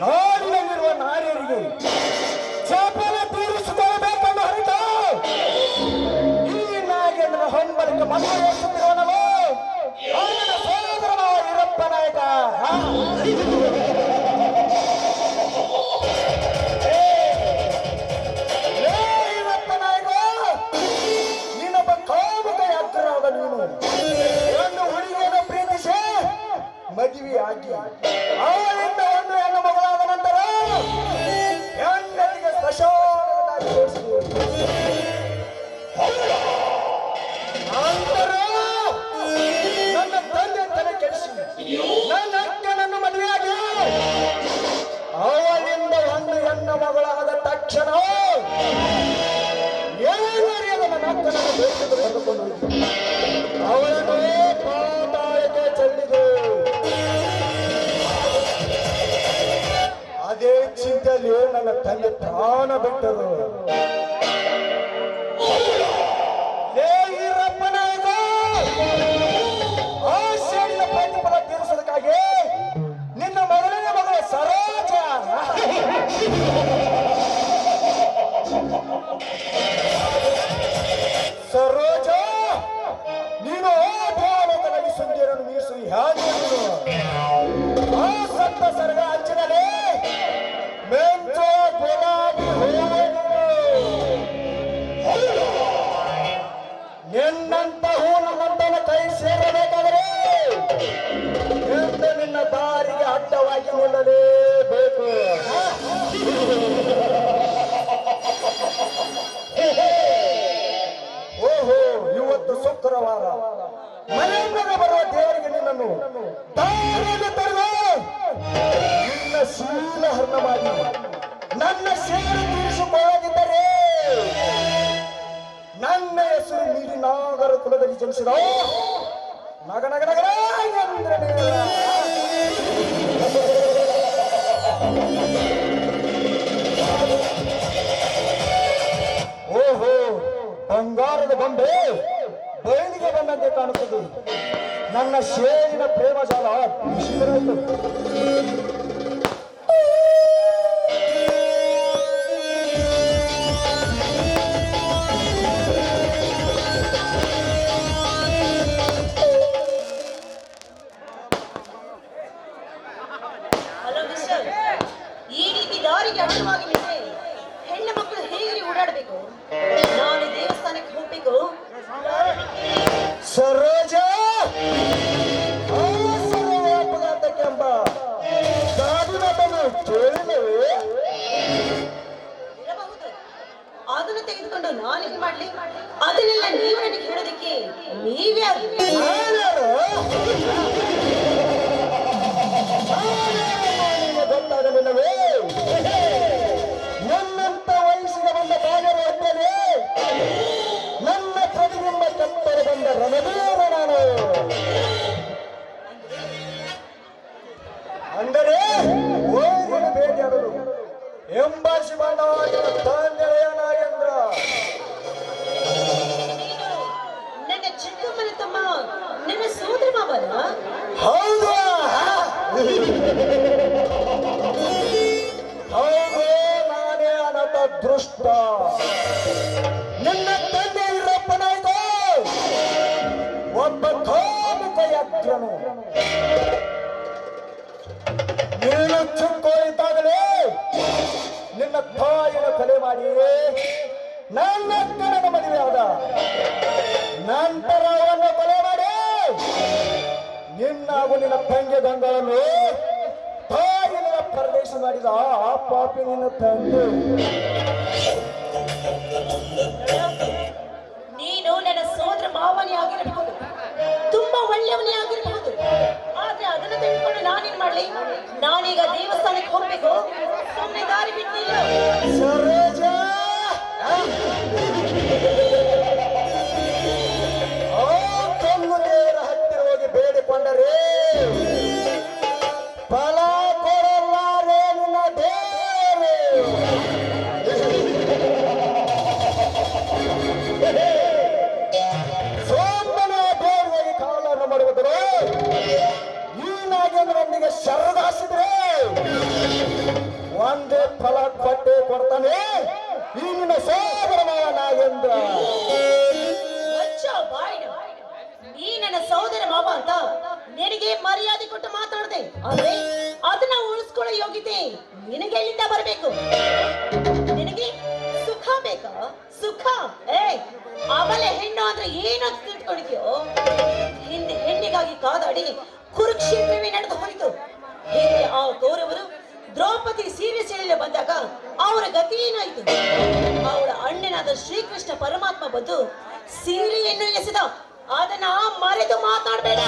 ನಾಡಿನಲ್ಲಿರುವ ನಾರಿಯರಿಗೆ ಚಾಪನೆ ತೀರಿಸಿಕೊಳ್ಳಬೇಕೆಂದು ಹೊರಟ ಈ ನಾಗೇಂದ್ರ ಹೊಂಬಳಿಕೆ ಮದುವೆ ಮನೆಯಿಂದ ಬರುವ ದೇವರಿಗೆ ನಿನ್ನನ್ನು ದಾರಿಯಲ್ಲಿ ತರುವ ನಿನ್ನ ಶೀಲ ಹರಣ ಮಾಡಿ ನನ್ನ ಶೇರು ತೀರಿಸಿಕೊಳ್ಳದಿದ್ದರೆ ನನ್ನ ಹೆಸರು ನೀಡಿ ನಾಗರ ಕುಲದಲ್ಲಿ ಜನಿಸಿದ. ನಗ ಓಹೋ, ಬಂಗಾರದ ಬಂಬೆ ನನ್ನಂತೆ ಕಾಣುತ್ತದೆ ನನ್ನ ಶೇರಿನ ಪ್ರೇಮ ಜಾಲ. ಚಿಕ್ಕೋ ಇದ್ದಾಗಲೇ ನಿನ್ನ ತಾಯಿನ ಕಲೆ ಮಾಡಿ ನನ್ನ ಅಕ್ಕನ ಮದುವೆ ಆದ. ನಂತರ ಅವನ್ನ ಕೊಲೆ ಮಾಡಿ ನಿನ್ನಾಗೂ ನಿನ್ನ ತಂಗಿ ಗಂಗಳನ್ನು ತಾಯಿ ಪ್ರವೇಶ ಮಾಡಿದ ಆ ಪಾಪಿ ನಿನ್ನ ತಂದೆ. ನೀನು ನನ್ನ ಸೋದರ ಮಾವನೇ ಆಗಿರಬಹುದು ತುಂಬಾ ಒಳ್ಳೆಯವನೇ ನಾನೀಗ ದೇವಸ್ಥಾನಕ್ಕೆ ಹೋಗ್ಬೇಕು ಸುಮ್ಮನೆ ದಾರಿ ಬಿಟ್ಟಿಲ್ಲ. ಸುಖ ಆಮೇಲೆ ಹೆಣ್ಣು ಅಂದ್ರೆ ಏನು ಅಂತ ತಿಳ್ಕೊಂಡಿದ್ಯೋ? ಹಿಂದೆ ಹೆಣ್ಣಿಗಾಗಿ ಕಾದಾಡಿ ಕುರುಕ್ಷೇತ್ರವೇ ನಡೆದು ಹೋಯಿತು. ಹಿಂದೆ ಆ ಕೌರವರು ದ್ರೌಪದಿ ಸೀರೆ ಸೆಳೆಯಲು ಬಂದಾಗ ಅವರ ಗತಿ ಏನಾಯಿತು? ಅವಳ ಅಣ್ಣನಾದ ಶ್ರೀಕೃಷ್ಣ ಪರಮಾತ್ಮ ಬಂದು ಸೀರೆಯನ್ನು ಎಸೆದ. ಅದನ್ನ ಮರೆತು ಮಾತಾಡಬೇಡ.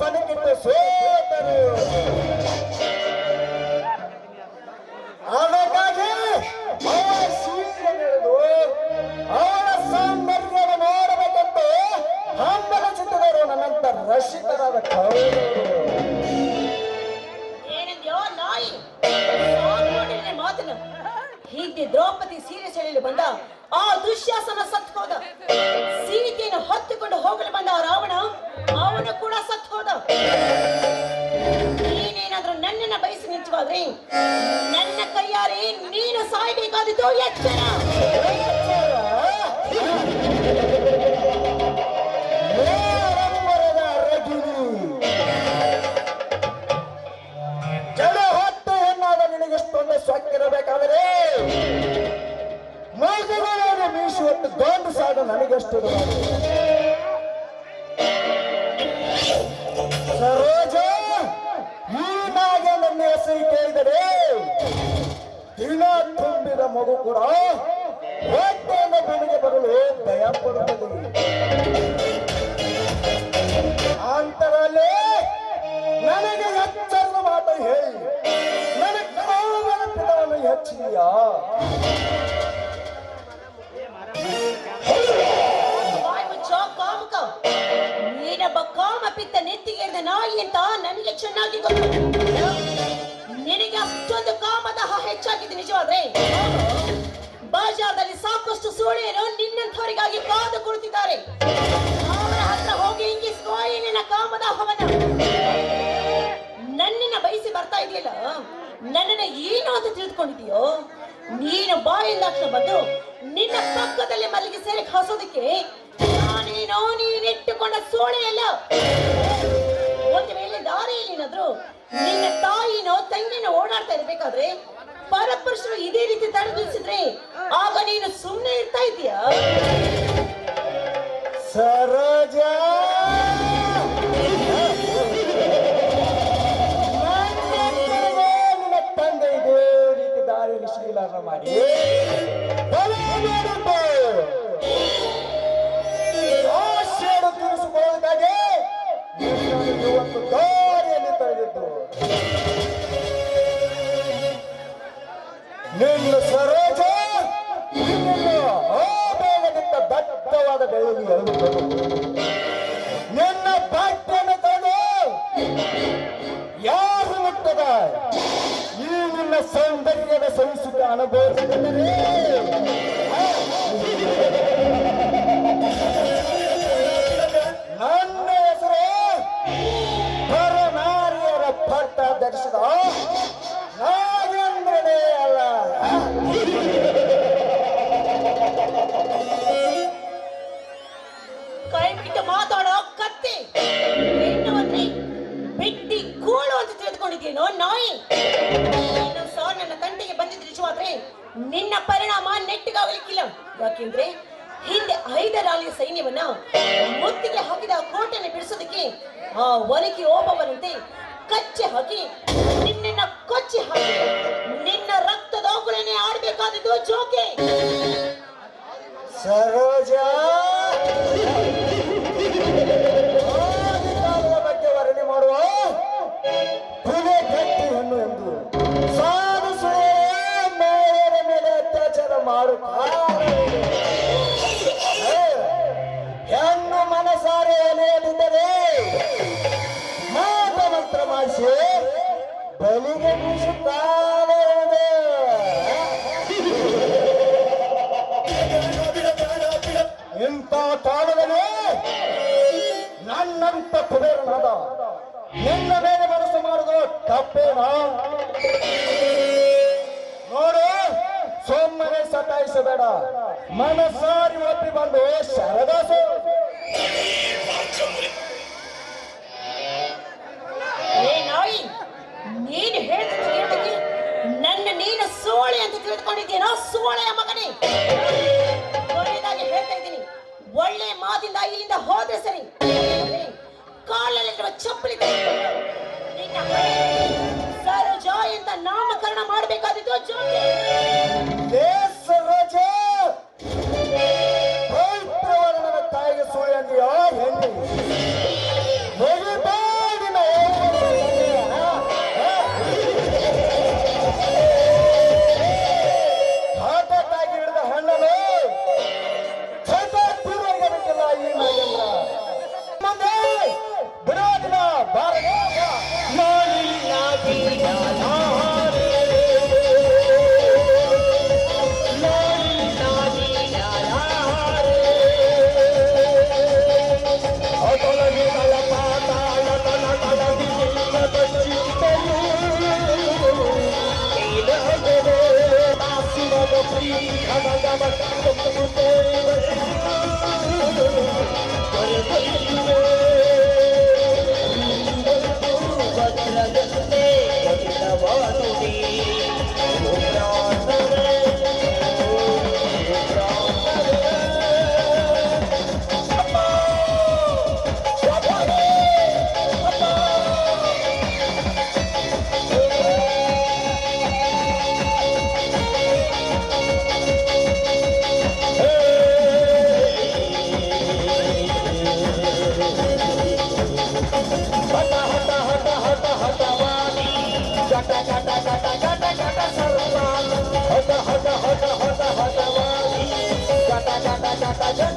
ಪಣಕ್ಕಿಟ್ಟು ಸೋತರು voy a. ನೀನೊಬ್ಬ ಕಾಮ ಪಿತ್ತ ನೆತ್ತಿಗೆ ನಾಯಿ ಅಂತ ನನಗೆ ಚೆನ್ನಾಗಿ ಗೊತ್ತು ನಿನಗೆ ಅಷ್ಟೊಂದು ಕಾಮದಹ ಹೆಚ್ಚಾಗಿದೆ ನಿಜವಾದ್ರೆ ಬಾಜಾರ್ದಲ್ಲಿ ಸಾಕಷ್ಟು ಸೂಳೆಯರು ನಿನ್ನಂಥವರಿಗಾಗಿ ಕಾದು ಕುಳಿತಿದ್ದಾರೆ. ಅವರ ಹತ್ರ ಹೋಗಿ ಹಿಂಗಿಸ್ಕೋ ನಿನ್ನ ಹವನ ನನ್ನನ್ನ ಬಯಸಿ ಬರ್ತಾ ಇದೆಯಲ್ಲ ನನ್ನನ್ನ ಏನು ಅಂತ ತಿಳಿದುಕೊಂಡಿದೀಯೋ ನೀನು ಬಾಯಿಂದಾಕ್ಷಣ ಬಂದು ನಿನ್ನ ಪಕ್ಕದಲ್ಲಿ ಮಲ್ಲಿಗೆ ಸೇರಿ ಹಾಸೋದಕ್ಕೆ ನಾನೇನೋ ನೀನಿಟ್ಟುಕೊಂಡ ಸೋಳೆಯಲ್ಲ ಒಂದು ವೇಳೆ ದಾರಿಯಲ್ಲಿ ಏನಾದ್ರು ನಿನ್ನ ತಾಯಿನೋ ತಂಗಿನೋ ಓಡಾಡ್ತಾ ಇರ್ಬೇಕಾದ್ರೆ ಪರಪುರುಷರು ಇದೇ ರೀತಿ ತಡೆದಿಸಿದ್ರೆ ಸೌಂದರ್ಯದ ಸಂಸ್ಕೃತಿ ಅನುಭವಿಸಿದರೆ ಹೈದರಾಲಿಯ ಸೈನ್ಯವನ್ನ ಮುತ್ತಿಗೆ ಹಾಕಿದ ಕೋಟೆಯನ್ನು ಬಿಡಿಸೋದಕ್ಕೆ ಆ ಒನಕಿ ಓಬವನಂತೆ ಕಚ್ಚಿ ಹಾಕಿ ನಿನ್ನ ಕೊಚ್ಚಿ ಹಾಕಿ ನಿನ್ನ ರಕ್ತದ ರಕ್ತದೋಗುಳನೆ ಆಡಬೇಕಾದದ್ದು ಜೋಕೆ. ಸರೋಜ! ಬಗ್ಗೆ ವರ್ಣನೆ ಮಾಡುವ ಹೆಣ್ಣು ಎಂದು ಸಾಧು ಮಹಿಳೆಯರ ಮೇಲೆ ಅತ್ಯಾಚಾರ ಮಾಡು ಮಾಡಿಸಿ ಬಲಿಗೆ ಇದೆ. ಇಂಥ ಕಾಲದಲ್ಲಿ ನನ್ನಂತ ಕುಬೇರನಾದ ನಿನ್ನ ಮೇಲೆ ಮನಸ್ಸು ಮಾಡಿದ್ರು ತಪ್ಪೇನಾ ನೋಡು, ಸೋಮನೆ ಸತಾಯಿಸಬೇಡ ಮನಸಾರಿ ಒಪ್ಪಿ ಬಂದು ಶರದಾಸು ಅಂತ ಸುವಳೆಯ ಮಗನೇ. ಒಳ್ಳೆಯದಾಗಿ ಹೇಳ್ತಾ ಇದ್ದೀನಿ, ಒಳ್ಳೆ ಮಾತಿಂದ ಇಲ್ಲಿಂದ ಹೋದ್ರೆ ಸರಿ. ಕಾಲಲ್ಲಿರುವ ಚಪ್ಪಲಿ ಸರೋಜ ಅಂತ ನಾಮಕರಣ ಮಾಡಬೇಕಾದಿತ್ತು ಜೋಕೆ. batallón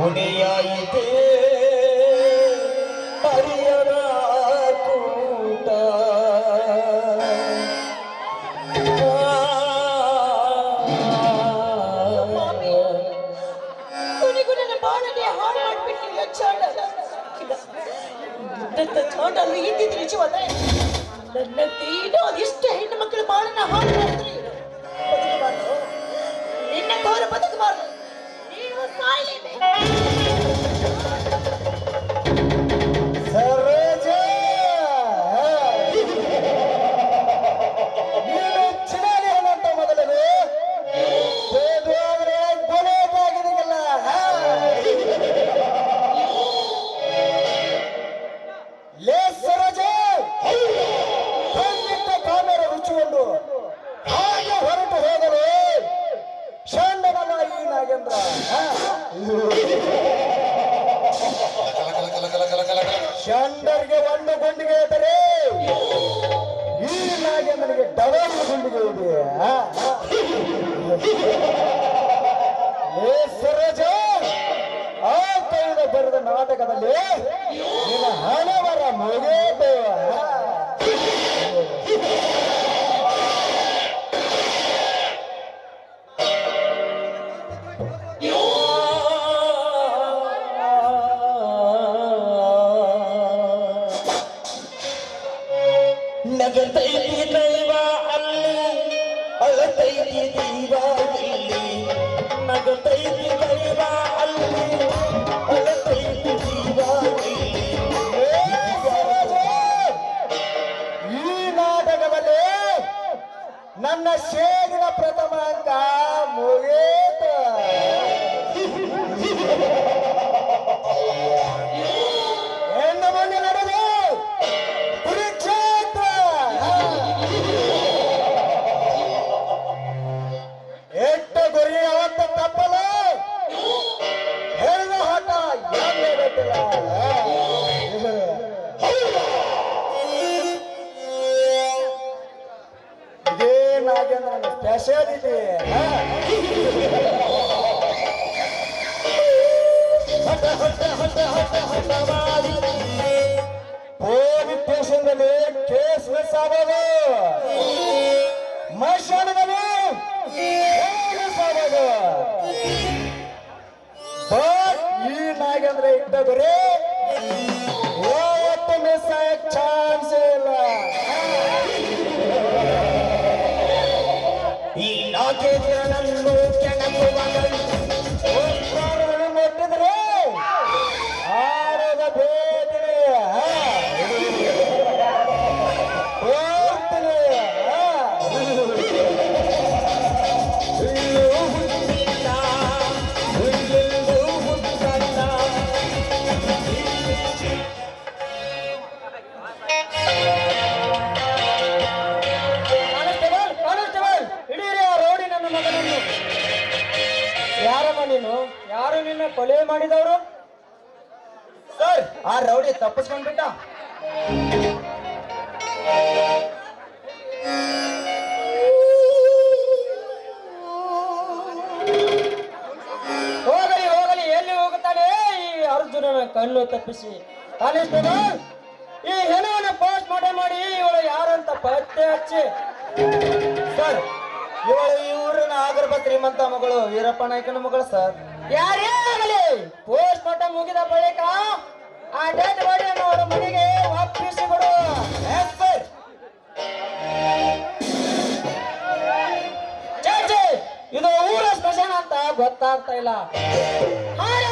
ಹೊಣೆಯಾಯಿತೆ ಪರಿಯರ ಕೂಟ. ಚಾಟಲ್ಲಿ ಇದ್ದಿದ್ದು ನಿಜವಾದ ನನ್ನ ತೀನೋ ಅದೆಷ್ಟು ಹೆಣ್ಣು ಮಕ್ಕಳು ಬಾಳನ್ನ ಹಾಳು ಮಾಡ್ತಾರೆ ನಿನ್ನ ಗೌರವ ಬದುಕಬಾರದು. இருக்கிற ನೀನು? ಯಾರು ನಿನ್ನ ಕೊಲೆ ಮಾಡಿದವರು? ಸರ್! ಆ ರೌಡಿ ತಪ್ಪಿಸ್ಕೊಂಡ್ಬಿಟ್ಟ. ಹೋಗಲಿ ಹೋಗಲಿ ಎಲ್ಲಿ ಹೋಗುತ್ತಾನೆ? ಈ ಅರ್ಜುನನ ಕಣ್ಣು ತಪ್ಪಿಸಿ. ಕಾಲೇಶ್ವರ ಈ ಹೆಣವನ್ನು ಪೋಸ್ಟ್ ಮಾಡೇ ಮಾಡಿ ಇವಳು ಯಾರಂತ ಪತ್ತೆ ಹಚ್ಚಿ. ಸರ್ ಏಳು ಇವ್ರ ನಾಗರಬ ಶ್ರೀಮಂತ ಮಗಳು ವೀರಪ್ಪ ನಾಯ್ಕನ ಮಗಳು ಸರ್. ಯಾರ್ಯಾಗಲಿ ಪೋಸ್ಟ್ ಮಾರ್ಟಮ್ ಮುಗಿದ ಬಳಿಕ ಆ ಡೆಡ್ ಬಾಡಿಯನ್ನು ಅವರ ಮನೆಗೆ ವಾಪಸ್ ಕೊಡು. ಇದು ಊರ ಸ್ಮಶಾನ ಅಂತ ಗೊತ್ತಾಗ್ತಾ ಇಲ್ಲ. ಹಾಗೆ